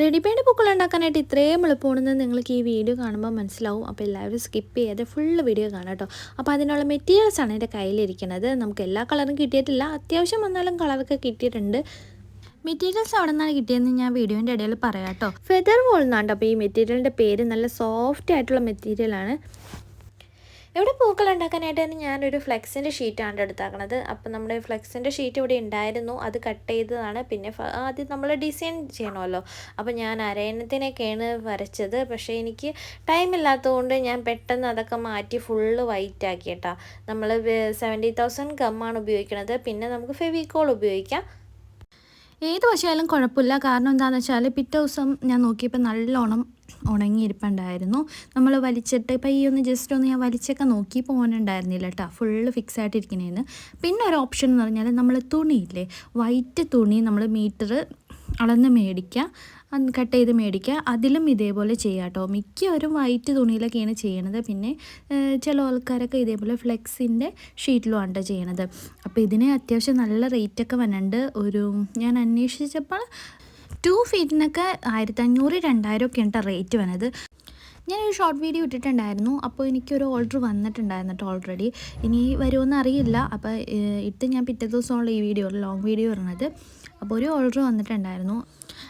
Readymade പൂക്കൾ ഉണ്ടാക്കാനായിട്ട് ഇത്രയും എളുപ്പമാണെന്ന് നിങ്ങൾക്ക് ഈ വീഡിയോ കാണുമ്പോൾ മനസ്സിലാവും. അപ്പോൾ എല്ലാവരും സ്കിപ്പ് ചെയ്യാതെ ഫുള്ള് വീഡിയോ കാണാം കേട്ടോ. അപ്പോൾ അതിനുള്ള മെറ്റീരിയൽസ് ആണ് എന്റെ കയ്യിലിരിക്കുന്നത്. നമുക്ക് എല്ലാ കളറും കിട്ടിയിട്ടില്ല. അത്യാവശ്യം വന്നാലും കളറൊക്കെ കിട്ടിയിട്ടുണ്ട്. മെറ്റീരിയൽസ് അവിടെ നിന്നാണ് കിട്ടിയതെന്ന് ഞാൻ വീഡിയോന്റെ ഇടയിൽ പറയാം കേട്ടോ. ഫെദർ വോൾ എന്നാണ് അപ്പോൾ ഈ മെറ്റീരിയലിന്റെ പേര് നല്ല സോഫ്റ്റ് ആയിട്ടുള്ള മെറ്റീരിയലാണ് ഇവിടെ പൂക്കൾ ഉണ്ടാക്കാനായിട്ട് തന്നെ ഞാനൊരു ഫ്ലെക്സിന്റെ ഷീറ്റാണ് എടുത്താക്കണത്. അപ്പോൾ നമ്മുടെ ഫ്ലെക്സിന്റെ ഷീറ്റ് ഇവിടെ ഉണ്ടായിരുന്നു. അത് കട്ട് ചെയ്തതാണ്. പിന്നെ ആദ്യം നമ്മൾ ഡിസൈൻ ചെയ്യണമല്ലോ. അപ്പോൾ ഞാൻ അരയണത്തിനൊക്കെയാണ് വരച്ചത്. പക്ഷേ എനിക്ക് ടൈം ഇല്ലാത്തതുകൊണ്ട് ഞാൻ പെട്ടെന്ന് അതൊക്കെ മാറ്റി ഫുള്ള് വൈറ്റ് ആക്കി കേട്ടോ. നമ്മൾ സെവന്റി തൗസൻഡ് ഗമ്മാണ് ഉപയോഗിക്കുന്നത് പിന്നെ നമുക്ക് ഫെവിക്കോൾ ഉപയോഗിക്കാം. ഏത് വശമായാലും കുഴപ്പമില്ല. കാരണം എന്താണെന്ന് വെച്ചാൽ പിറ്റേ ദിവസം ഞാൻ നോക്കിയപ്പോൾ നല്ലോണം ഉണങ്ങിയിരിപ്പുണ്ടായിരുന്നു. നമ്മൾ വലിച്ചിട്ട് ഒന്ന് ജസ്റ്റ് ഒന്ന് ഞാൻ വലിച്ചൊക്കെ നോക്കി പോകാനുണ്ടായിരുന്നില്ല കേട്ടോ ഫുള്ള് ഫിക്സ് ആയിട്ടിരിക്കണേന്ന്. പിന്നെ ഒരു ഓപ്ഷൻ എന്ന് പറഞ്ഞാൽ നമ്മൾ തുണിയില്ലേ? വൈറ്റ് തുണി നമ്മൾ മീറ്റർ അളന്ന് മേടിക്കുക കട്ട് ചെയ്ത് മേടിക്കുക. അതിലും ഇതേപോലെ ചെയ്യുക കേട്ടോ. മിക്കവരും വൈറ്റ് തുണിയിലൊക്കെയാണ് ചെയ്യണത്. പിന്നെ ചില ആൾക്കാരൊക്കെ ഇതേപോലെ ഫ്ലെക്സിന്റെ ഷീറ്റിലുമാണ് ചെയ്യണത്. അപ്പോൾ ഇതിന് അത്യാവശ്യം നല്ല റേറ്റൊക്കെ വന്നിട്ടുണ്ട്. ഒരു ഞാൻ അന്വേഷിച്ചപ്പോൾ ടു ഫീറ്റിനൊക്കെ ആയിരത്തി അഞ്ഞൂറ് രണ്ടായിരം ഒക്കെ ഉണ്ട് റേറ്റ് വന്നത്. ഞാനൊരു ഷോർട്ട് വീഡിയോ ഇട്ടിട്ടുണ്ടായിരുന്നു. അപ്പോൾ എനിക്കൊരു ഓർഡർ വന്നിട്ടുണ്ടായിരുന്നു കേട്ടോ ഓൾറെഡി ഇനി വരുമെന്ന് അറിയില്ല. അപ്പോൾ ഇട്ട് ഞാൻ പിറ്റേ ദിവസമുള്ള ഈ വീഡിയോ ലോങ് വീഡിയോ ഇടുന്നത്. അപ്പോൾ ഒരു ഓർഡർ വന്നിട്ടുണ്ടായിരുന്നു.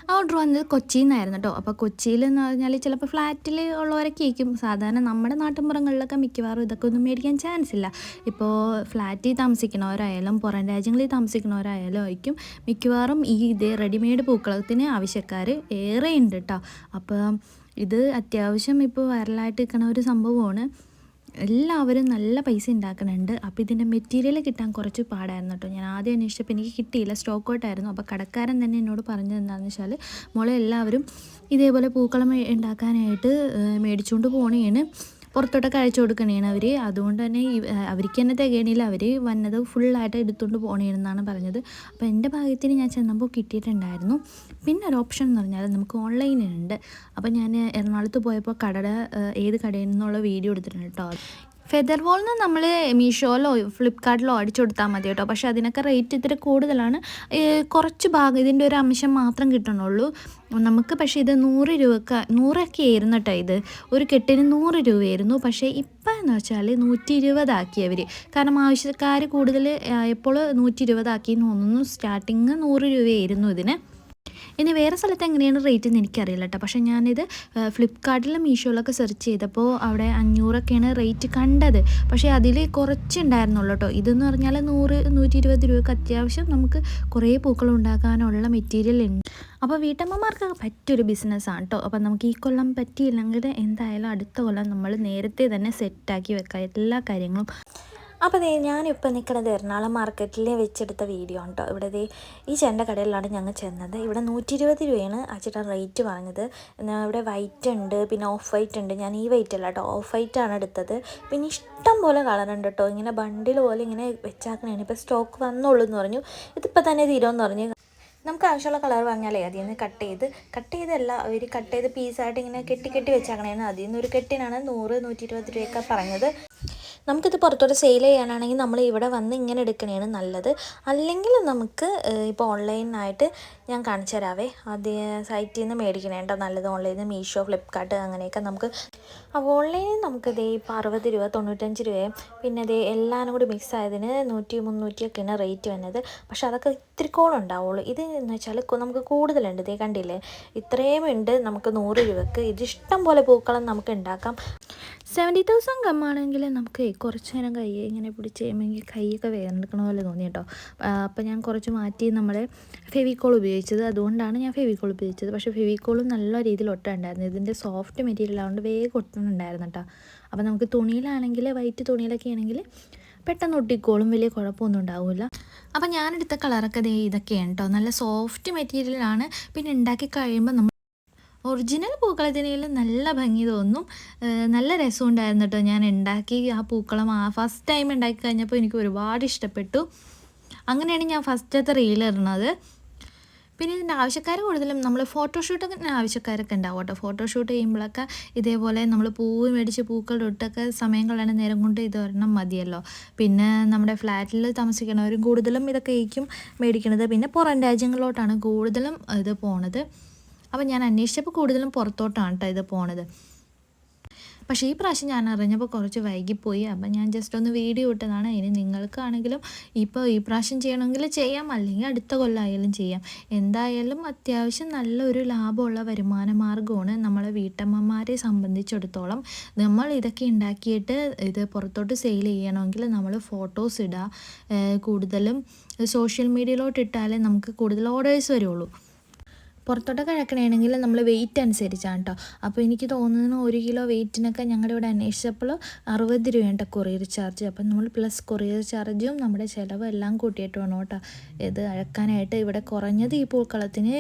ആ ഓർഡർ വന്നത് കൊച്ചിയിൽ നിന്നായിരുന്നു കേട്ടോ അപ്പോൾ കൊച്ചിയിൽ എന്ന് പറഞ്ഞാൽ ചിലപ്പോൾ ഫ്ലാറ്റിൽ ഉള്ളവരൊക്കെ ആയിരിക്കും. സാധാരണ നമ്മുടെ നാട്ടിൻപുറങ്ങളിലൊക്കെ മിക്കവാറും ഇതൊക്കെ ഒന്നും മേടിക്കാൻ ചാൻസ് ഇല്ല. ഇപ്പോൾ ഫ്ലാറ്റിൽ താമസിക്കുന്നവരായാലും പുറം രാജ്യങ്ങളിൽ താമസിക്കുന്നവരായാലും ആയിരിക്കും. മിക്കവാറും ഈ ഇതേ റെഡിമെയ്ഡ് പൂക്കളത്തിന് ആവശ്യക്കാർ ഏറെ ഉണ്ട് കേട്ടോ അപ്പോൾ ഇത് അത്യാവശ്യം ഇപ്പോൾ വൈറലായിട്ട് നിൽക്കുന്ന ഒരു സംഭവമാണ്. എല്ലാവരും നല്ല പൈസ ഉണ്ടാക്കുന്നുണ്ട് അപ്പോൾ ഇതിന്റെ മെറ്റീരിയൽ കിട്ടാൻ കുറച്ച് പാടായിരുന്നു കേട്ടോ. ഞാൻ ആദ്യം അന്വേഷിച്ചപ്പോൾ എനിക്ക് കിട്ടിയില്ല. സ്റ്റോക്ക് ഔട്ടായിരുന്നു അപ്പോൾ കടക്കാരൻ തന്നെ എന്നോട് പറഞ്ഞത് എന്താണെന്ന് വെച്ചാൽ മോളെ എല്ലാവരും ഇതേപോലെ പൂക്കളം ഉണ്ടാക്കാനായിട്ട് മേടിച്ചുകൊണ്ട് പോണേണ്. പുറത്തോട്ടൊക്കെ അയച്ചു കൊടുക്കണേണ് അവർ അതുകൊണ്ട് തന്നെ അവർക്ക് തന്നെ തികയണില്ല. അവർ വന്നത് ഫുള്ളായിട്ട് എടുത്തുകൊണ്ട് പോകണേണെന്നാണ് പറഞ്ഞത്. അപ്പോൾ എന്റെ ഭാഗ്യത്തിന് ഞാൻ ചെന്നപ്പോൾ കിട്ടിയിട്ടുണ്ടായിരുന്നു. പിന്നെ ഒരു ഓപ്ഷൻ എന്ന് പറഞ്ഞാൽ നമുക്ക് ഓൺലൈനിലുണ്ട് അപ്പോൾ ഞാൻ എറണാകുളത്ത് പോയപ്പോൾ കടയുടെ ഏത് കടയിൽ നിന്നുള്ള വീഡിയോ എടുത്തിട്ടുണ്ട് കേട്ടോ ഫെദർ വോളിന് നമ്മൾ മീഷോയിലോ ഫ്ലിപ്കാർട്ടിലോ അടിച്ചു കൊടുത്താൽ മതി കേട്ടോ. പക്ഷേ അതിനൊക്കെ റേറ്റ് ഇത്തിരി കൂടുതലാണ്. കുറച്ച് ഭാഗം ഇതിന്റെ ഒരു അംശം മാത്രം കിട്ടണുള്ളൂ. നമുക്ക് പക്ഷേ ഇത് നൂറ് രൂപക്ക് നൂറൊക്കെ ആയിരുന്നു കേട്ടോ ഇത്. ഒരു കെട്ടിന് നൂറ് രൂപയായിരുന്നു. പക്ഷേ ഇപ്പം എന്ന് വെച്ചാൽ നൂറ്റി ഇരുപതാക്കി അവർ കാരണം ആവശ്യക്കാർ കൂടുതൽ എപ്പോൾ നൂറ്റി ഇരുപതാക്കി എന്ന് തോന്നുന്നു. സ്റ്റാർട്ടിങ് നൂറ് രൂപയായിരുന്നു ഇതിന്. ഇനി വേറെ സ്ഥലത്ത് എങ്ങനെയാണ് റേറ്റ് എന്ന് എനിക്കറിയില്ല കേട്ടോ പക്ഷേ ഞാനിത് ഫ്ലിപ്കാർട്ടിലും മീഷോയിലൊക്കെ സെർച്ച് ചെയ്തപ്പോൾ അവിടെ അഞ്ഞൂറൊക്കെയാണ് റേറ്റ് കണ്ടത്. പക്ഷേ അതിൽ കുറച്ചുണ്ടായിരുന്നുള്ളൂ കേട്ടോ ഇതെന്ന് പറഞ്ഞാൽ നൂറ് നൂറ്റി ഇരുപത് രൂപയ്ക്ക് അത്യാവശ്യം നമുക്ക് കുറേ പൂക്കൾ ഉണ്ടാക്കാനുള്ള മെറ്റീരിയൽ ഉണ്ട് അപ്പോൾ വീട്ടമ്മമാർക്കൊക്കെ പറ്റിയൊരു ബിസിനസ്സാണ് കേട്ടോ അപ്പോൾ നമുക്ക് ഈ കൊല്ലം പറ്റിയില്ലെങ്കിൽ എന്തായാലും അടുത്ത കൊല്ലം നമ്മൾ നേരത്തെ തന്നെ സെറ്റാക്കി വെക്കാം. എല്ലാ കാര്യങ്ങളും. അപ്പോൾ ദേ ഞാനിപ്പോൾ നിൽക്കുന്നത് എറണാകുളം മാർക്കറ്റിൽ വെച്ചെടുത്ത വീഡിയോ ഉണ്ടോ ഇവിടെ ദേ ഈ ചേട്ടന്റെ കടയിലാണ് ഞങ്ങൾ ചെന്നത്. ഇവിടെ നൂറ്റി ഇരുപത് രൂപയാണ് ആ ചേട്ടൻ റേറ്റ് പറഞ്ഞത്. ഇവിടെ വൈറ്റ് ഉണ്ട് പിന്നെ ഓഫ് വൈറ്റ് ഉണ്ട്. ഞാൻ ഈ വൈറ്റ് അല്ല കേട്ടോ ഓഫ് വൈറ്റ് ആണ് എടുത്തത്. പിന്നെ ഇഷ്ടം പോലെ കളർ ഉണ്ട് കേട്ടോ ഇങ്ങനെ ബണ്ടിൽ പോലെ ഇങ്ങനെ വെച്ചാക്കണേണ്. ഇപ്പോൾ സ്റ്റോക്ക് വന്നുള്ളൂ എന്ന് പറഞ്ഞു. ഇതിപ്പോൾ തന്നെ തീരുമെന്ന് പറഞ്ഞു. നമുക്ക് ആവശ്യമുള്ള കളർ പറഞ്ഞാലേ അതിൽ നിന്ന് കട്ട് ചെയ്ത് കട്ട് ചെയ്തല്ല അവർ കട്ട് ചെയ്ത് പീസായിട്ട് ഇങ്ങനെ കെട്ടി കെട്ടി വെച്ചാക്കണേന്ന് അതിൽ നിന്ന് ഒരു കെട്ടിനാണ് നൂറ് നൂറ്റി ഇരുപത് രൂപയൊക്കെ പറഞ്ഞത്. നമുക്കിത് പുറത്തോട്ട് സെയിൽ ചെയ്യാനാണെങ്കിൽ നമ്മൾ ഇവിടെ വന്ന് ഇങ്ങനെ എടുക്കണതാണ് നല്ലത്. അല്ലെങ്കിൽ നമുക്ക് ഇപ്പോൾ ഓൺലൈനായിട്ട് ഞാൻ കാണിച്ചു തരാവേ. ആദ്യ സൈറ്റിൽ നിന്ന് മേടിക്കണേ കേട്ടോ നല്ലത്. ഓൺലൈനിൽ നിന്ന് മീഷോ ഫ്ലിപ്കാർട്ട് അങ്ങനെയൊക്കെ നമുക്ക്. അപ്പോൾ ഓൺലൈനിൽ നമുക്ക് ദേ ഇപ്പോൾ അറുപത് രൂപ തൊണ്ണൂറ്റഞ്ച് രൂപയും പിന്നെ ഇതേ എല്ലാം കൂടി മിക്സ് ആയതിന് നൂറ്റി മുന്നൂറ്റിയൊക്കെയാണ് റേറ്റ് വന്നത്. പക്ഷേ അതൊക്കെ ഇത്തിരിക്കോളം ഉണ്ടാവുള്ളൂ. ഇത് എന്ന് വെച്ചാൽ നമുക്ക് കൂടുതലുണ്ട്. ഇതേ കണ്ടില്ലേ? ഇത്രയും ഉണ്ട്. നമുക്ക് നൂറ് രൂപക്ക്. ഇത് ഇഷ്ടം പോലെ പൂക്കളം നമുക്ക് ഉണ്ടാക്കാം. സെവന്റി തൗസൻഡ് കമ്മാണെങ്കിൽ നമുക്ക് കുറച്ച് നേരം കൈ ഇങ്ങനെ പിടിച്ച് കഴിയുമ്പോൾ കൈയൊക്കെ വേദനെടുക്കണ പോലെ തോന്നി കേട്ടോ. അപ്പോൾ ഞാൻ കുറച്ച് മാറ്റി നമ്മൾ ഫെവിക്കോൾ ഉപയോഗിച്ചത്. അതുകൊണ്ടാണ് ഞാൻ ഫെവിക്കോൾ ഉപയോഗിച്ചത്. പക്ഷേ ഫെവിക്കോളും നല്ല രീതിയിൽ ഒട്ടുണ്ടായിരുന്നു. ഇതിന്റെ സോഫ്റ്റ് മെറ്റീരിയൽ ആയതുകൊണ്ട് വേഗം ഒട്ടുന്നുണ്ടായിരുന്നു കേട്ടോ. അപ്പോൾ നമുക്ക് തുണിയിലാണെങ്കിൽ വൈറ്റ് തുണിയിലൊക്കെ ആണെങ്കിൽ പെട്ടെന്ന് ഒട്ടിക്കോളും. വലിയ കുഴപ്പമൊന്നും ഉണ്ടാവില്ല അപ്പോൾ ഞാനെടുത്ത കളറൊക്കെ ഇതൊക്കെയാണ് കേട്ടോ. നല്ല സോഫ്റ്റ് മെറ്റീരിയലാണ് പിന്നെ ഉണ്ടാക്കി കഴിയുമ്പോൾ നമ്മൾ ഒറിജിനൽ പൂക്കളത്തിനേലും നല്ല ഭംഗി തോന്നും. നല്ല രസമുണ്ടായിരുന്നു കേട്ടോ. ഞാൻ ഉണ്ടാക്കി ആ പൂക്കളം ആ ഫസ്റ്റ് ടൈം ഉണ്ടാക്കി കഴിഞ്ഞപ്പോൾ എനിക്ക് ഒരുപാട് ഇഷ്ടപ്പെട്ടു. അങ്ങനെയാണ് ഞാൻ ഫസ്റ്റത്തെ റീൽ ഇടുന്നത്. പിന്നെ ഇതിന്റെ ആവശ്യക്കാർ കൂടുതലും നമ്മൾ ഫോട്ടോഷൂട്ടൊക്കെ ആവശ്യക്കാരൊക്കെ ഉണ്ടാവും കേട്ടോ. ഫോട്ടോഷൂട്ട് ചെയ്യുമ്പോഴൊക്കെ ഇതേപോലെ നമ്മൾ പൂവ് മേടിച്ച് പൂക്കൾ ഇട്ടൊക്കെ സമയം കളയണ നേരം കൊണ്ട് ഇത് ഒരെണ്ണം മതിയല്ലോ. പിന്നെ നമ്മുടെ ഫ്ലാറ്റിൽ താമസിക്കുന്നവരും കൂടുതലും ഇതൊക്കെ ആയിരിക്കും മേടിക്കണത്. പിന്നെ പുറം രാജ്യങ്ങളിലോട്ടാണ് കൂടുതലും ഇത് പോണത്. അപ്പോൾ ഞാൻ അന്വേഷിച്ചപ്പോൾ കൂടുതലും പുറത്തോട്ടാണ് കേട്ടോ ഇത് പോണത്. പക്ഷേ ഈ പ്രാവശ്യം ഞാൻ അറിഞ്ഞപ്പോൾ കുറച്ച് വൈകിപ്പോയി. അപ്പം ഞാൻ ജസ്റ്റ് ഒന്ന് വീഡിയോ ഇട്ടതാണ്. ഇനി നിങ്ങൾക്കാണെങ്കിലും ഇപ്പോൾ ഈ പ്രാവശ്യം ചെയ്യണമെങ്കിൽ ചെയ്യാം. അല്ലെങ്കിൽ അടുത്ത കൊല്ലമായാലും ചെയ്യാം. എന്തായാലും അത്യാവശ്യം നല്ലൊരു ലാഭമുള്ള വരുമാന മാർഗമാണ് നമ്മളെ വീട്ടമ്മമാരെ സംബന്ധിച്ചിടത്തോളം. നമ്മൾ ഇതൊക്കെ ഉണ്ടാക്കിയിട്ട് ഇത് പുറത്തോട്ട് സെയിൽ ചെയ്യണമെങ്കിൽ നമ്മൾ ഫോട്ടോസ് ഇടുക കൂടുതലും സോഷ്യൽ മീഡിയയിലോട്ട് ഇട്ടാലേ നമുക്ക് കൂടുതൽ ഓർഡേഴ്സ് വരുള്ളൂ. പുറത്തോട്ടൊക്കെ കിഴക്കണമെങ്കിൽ നമ്മൾ വെയിറ്റ് അനുസരിച്ചാണ് കേട്ടോ അപ്പോൾ എനിക്ക് തോന്നുന്നു ഒരു കിലോ വെയിറ്റിനൊക്കെ ഞങ്ങളുടെ ഇവിടെ അന്വേഷിച്ചപ്പോൾ അറുപത് രൂപയാണ് കൊറിയർ ചാർജ് അപ്പം നമ്മൾ പ്ലസ് കൊറിയർ ചാർജും നമ്മുടെ ചിലവ് എല്ലാം കൂട്ടിയിട്ട് വേണം കേട്ടോ ഇത് അഴക്കാനായിട്ട് ഇവിടെ കുറഞ്ഞത് ഈ പൂക്കളത്തിന്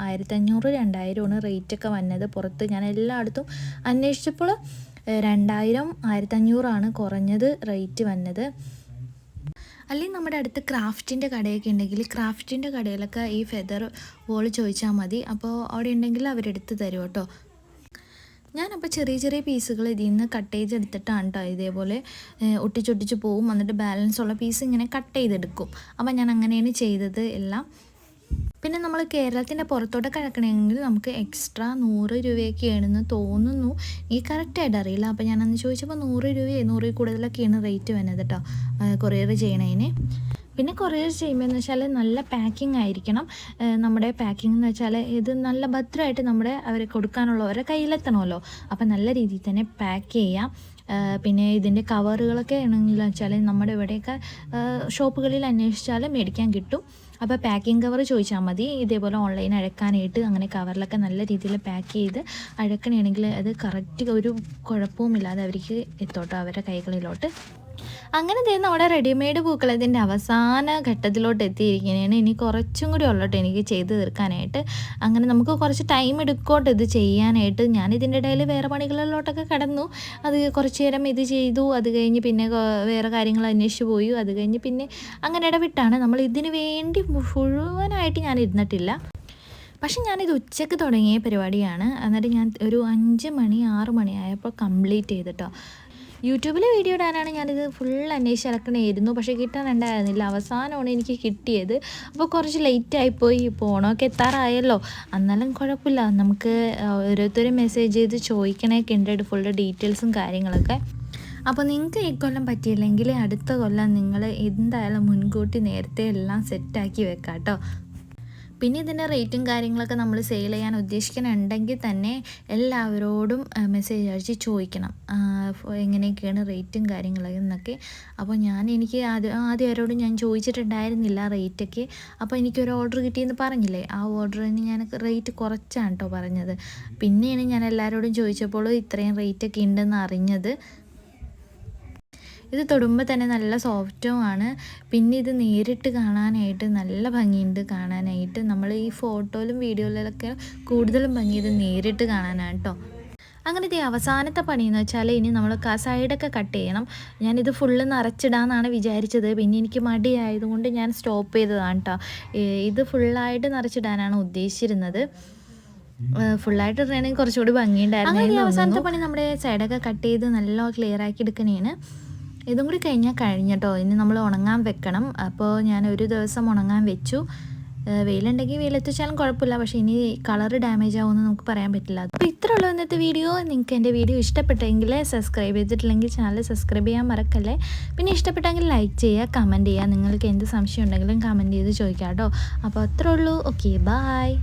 ആയിരത്തഞ്ഞൂറ് രണ്ടായിരമാണ് റേറ്റൊക്കെ വന്നത്. പുറത്ത് ഞാൻ എല്ലായിടത്തും അന്വേഷിച്ചപ്പോൾ രണ്ടായിരം ആയിരത്തഞ്ഞൂറാണ് കുറഞ്ഞത് റേറ്റ് വന്നത്. അല്ലെങ്കിൽ നമ്മുടെ അടുത്ത് ക്രാഫ്റ്റിന്റെ കടയൊക്കെ ഉണ്ടെങ്കിൽ ക്രാഫ്റ്റിന്റെ കടയിലൊക്കെ ഈ ഫെദർ വോൾ ചോദിച്ചാൽ മതി. അപ്പോൾ അവിടെ ഉണ്ടെങ്കിൽ അവരെടുത്ത് തരും കേട്ടോ. ഞാനപ്പോൾ ചെറിയ ചെറിയ പീസുകൾ ഇതിൽ നിന്ന് കട്ട് ചെയ്തെടുത്തിട്ടാണ് കേട്ടോ ഇതേപോലെ ഒട്ടിച്ചൊട്ടിച്ച് പോവും. എന്നിട്ട് ബാലൻസ് ഉള്ള പീസ് ഇങ്ങനെ കട്ട് ചെയ്തെടുക്കും. അപ്പോൾ ഞാൻ അങ്ങനെയാണ് ചെയ്തത് എല്ലാം. പിന്നെ നമ്മൾ കേരളത്തിന്റെ പുറത്തോട്ട് കിടക്കണമെങ്കിൽ നമുക്ക് എക്സ്ട്രാ നൂറ് രൂപയൊക്കെയാണെന്ന് തോന്നുന്നു. ഈ കറക്റ്റായിട്ട് അറിയില്ല. അപ്പോൾ ഞാനന്ന് ചോദിച്ചപ്പോൾ നൂറ് രൂപയെ നൂറിൽ കൂടുതലൊക്കെയാണ് റേറ്റ് വരുന്നത് കേട്ടോ കൊറിയർ ചെയ്യണതിന് പിന്നെ കൊറിയർ ചെയ്യുമ്പോൾ എന്ന് വെച്ചാൽ നല്ല പാക്കിംഗ് ആയിരിക്കണം. നമ്മുടെ പാക്കിംഗ് എന്ന് വെച്ചാൽ ഇത് നല്ല ഭദ്രമായിട്ട് നമ്മുടെ അവർ കൊടുക്കാനുള്ളവരെ കയ്യിലെത്തണമല്ലോ. അപ്പം നല്ല രീതിയിൽ തന്നെ പാക്ക് ചെയ്യാം. പിന്നെ ഇതിന്റെ കവറുകളൊക്കെ ആണെങ്കിൽ വെച്ചാൽ നമ്മുടെ ഇവിടെയൊക്കെ ഷോപ്പുകളിൽ അന്വേഷിച്ചാൽ മേടിക്കാൻ കിട്ടും. അപ്പോൾ പാക്കിംഗ് കവർ ചോദിച്ചാൽ മതി. ഇതേപോലെ ഓൺലൈൻ അഴക്കാനായിട്ട് അങ്ങനെ കവറിലൊക്കെ നല്ല രീതിയിൽ പാക്ക് ചെയ്ത് അഴക്കണമെങ്കിൽ അത് കറക്റ്റ് ഒരു കുഴപ്പവുമില്ലാതെ അവർക്ക് എത്തോട്ടോ അവരുടെ കൈകളിലോട്ട്. അങ്ങനെ ദേ നമ്മുടെ റെഡിമെയ്ഡ് പൂക്കളത്തിന്റെ അവസാന ഘട്ടത്തിലോട്ട് എത്തിയിരിക്കുകയാണ്. ഇനി കുറച്ചും കൂടി ഉള്ളോട്ട് എനിക്ക് ചെയ്ത് തീർക്കാനായിട്ട്. അങ്ങനെ നമുക്ക് കുറച്ച് ടൈം എടുക്കോട്ടെ ഇത് ചെയ്യാനായിട്ട്. ഞാൻ ഇതിന്റെ ഇടയിൽ വേറെ പണികളിലോട്ടൊക്കെ കടന്നു. അത് കുറച്ച് നേരം ഇത് ചെയ്തു. അത് കഴിഞ്ഞ് പിന്നെ വേറെ കാര്യങ്ങൾ അന്വേഷിച്ച് പോയി. അത് കഴിഞ്ഞ് പിന്നെ അങ്ങനെ ഇടവിട്ടാണ്. നമ്മൾ ഇതിന് വേണ്ടി മുഴുവനായിട്ട് ഞാൻ ഇരുന്നിട്ടില്ല. പക്ഷെ ഞാനിത് ഉച്ചയ്ക്ക് തുടങ്ങിയ പരിപാടിയാണ്. എന്നിട്ട് ഞാൻ ഒരു അഞ്ച് മണി ആറ് മണിയായപ്പോൾ കംപ്ലീറ്റ് ചെയ്തിട്ടോ യൂട്യൂബിൽ വീഡിയോ ഇടാനാണ് ഞാനിത് ഫുൾ അന്വേഷിച്ച് ഇറക്കണമായിരുന്നു പക്ഷേ കിട്ടാനുണ്ടായിരുന്നില്ല അവസാനമാണ് എനിക്ക് കിട്ടിയത്. അപ്പോൾ കുറച്ച് ലേറ്റായിപ്പോയി ഇപ്പോൾ ഓണമൊക്കെ എത്താറായല്ലോ. എന്നാലും കുഴപ്പമില്ല. നമുക്ക് ഓരോരുത്തരും മെസ്സേജ് ചെയ്ത് ചോദിക്കണമൊക്കെ ഉണ്ട്. ഫുൾ ഡീറ്റെയിൽസും കാര്യങ്ങളൊക്കെ. അപ്പോൾ നിങ്ങൾക്ക് ഈ കൊല്ലം പറ്റിയില്ലെങ്കിൽ അടുത്ത കൊല്ലം നിങ്ങൾ എന്തായാലും മുൻകൂട്ടി നേരത്തെ എല്ലാം സെറ്റാക്കി വെക്കാം കേട്ടോ പിന്നെ ഇതിന്റെ റേറ്റും കാര്യങ്ങളൊക്കെ നമ്മൾ സെയിൽ ചെയ്യാൻ ഉദ്ദേശിക്കുന്നുണ്ടെങ്കിൽ തന്നെ എല്ലാവരോടും മെസ്സേജ് അയച്ച് ചോദിക്കണം. എങ്ങനെയൊക്കെയാണ് റേറ്റും കാര്യങ്ങളൊക്കെ എന്നൊക്കെ. അപ്പോൾ ഞാൻ എനിക്ക് ആദ്യം ആദ്യം ആരോടും ഞാൻ ചോദിച്ചിട്ടുണ്ടായിരുന്നില്ല റേറ്റൊക്കെ അപ്പോൾ എനിക്കൊരു ഓർഡർ കിട്ടിയെന്ന് പറഞ്ഞില്ലേ? ആ ഓർഡറിന് ഞാൻ റേറ്റ് കുറച്ചാണ് കേട്ടോ പറഞ്ഞത്. പിന്നെയാണ് ഞാൻ എല്ലാവരോടും ചോദിച്ചപ്പോൾ ഇത്രയും റേറ്റൊക്കെ ഉണ്ടെന്ന് അറിഞ്ഞത്. ഇത് തൊടുമ്പോൾ തന്നെ നല്ല സോഫ്റ്റുമാണ് പിന്നെ ഇത് നേരിട്ട് കാണാനായിട്ട് നല്ല ഭംഗിയുണ്ട് കാണാനായിട്ട്. നമ്മൾ ഈ ഫോട്ടോയിലും വീഡിയോയിലൊക്കെ കൂടുതലും ഭംഗി ഇത് നേരിട്ട് കാണാനാണ് കേട്ടോ അങ്ങനെ ഇതേ അവസാനത്തെ പണിയെന്ന് വെച്ചാൽ ഇനി നമ്മൾ ക സൈഡൊക്കെ കട്ട് ചെയ്യണം. ഞാനിത് ഫുള്ള് നിറച്ചിടാമെന്നാണ് വിചാരിച്ചത്. പിന്നെ എനിക്ക് മടിയായതുകൊണ്ട് ഞാൻ സ്റ്റോപ്പ് ചെയ്തതാണ് കേട്ടോ ഇത് ഫുള്ളായിട്ട് നിറച്ചിടാനാണ് ഉദ്ദേശിച്ചിരുന്നത്. ഫുള്ളായിട്ട് ഇറങ്ങണമെങ്കിൽ കുറച്ചുകൂടി ഭംഗിയുണ്ടായിരുന്നു അവസാനത്തെ പണി നമ്മുടെ സൈഡൊക്കെ കട്ട് ചെയ്ത് നല്ല ക്ലിയർ ആക്കി എടുക്കണേന്. ഇതും കൂടി കഴിഞ്ഞാൽ കഴിഞ്ഞട്ടോ ഇനി നമ്മൾ ഉണങ്ങാൻ വെക്കണം. അപ്പോൾ ഞാൻ ഒരു ദിവസം ഉണങ്ങാൻ വെച്ചു. വെയിലുണ്ടെങ്കിൽ വെയിലെത്തിച്ചാലും കുഴപ്പമില്ല. പക്ഷേ ഇനി കളർ ഡാമേജ് ആവുമെന്ന് നമുക്ക് പറയാൻ പറ്റില്ല. അപ്പോൾ ഇത്ര ഉള്ളൂ ഇന്നത്തെ വീഡിയോ. നിങ്ങൾക്ക് എന്റെ വീഡിയോ ഇഷ്ടപ്പെട്ടെങ്കിൽ സബ്സ്ക്രൈബ് ചെയ്തിട്ടില്ലെങ്കിൽ ചാനൽ സബ്സ്ക്രൈബ് ചെയ്യാൻ മറക്കല്ലേ. പിന്നെ ഇഷ്ടപ്പെട്ടെങ്കിൽ ലൈക്ക് ചെയ്യുക കമന്റ് ചെയ്യുക. നിങ്ങൾക്ക് എന്ത് സംശയം ഉണ്ടെങ്കിലും കമന്റ് ചെയ്ത് ചോദിക്കാം കേട്ടോ അപ്പോൾ അത്രേ ഉള്ളൂ. Okay bye.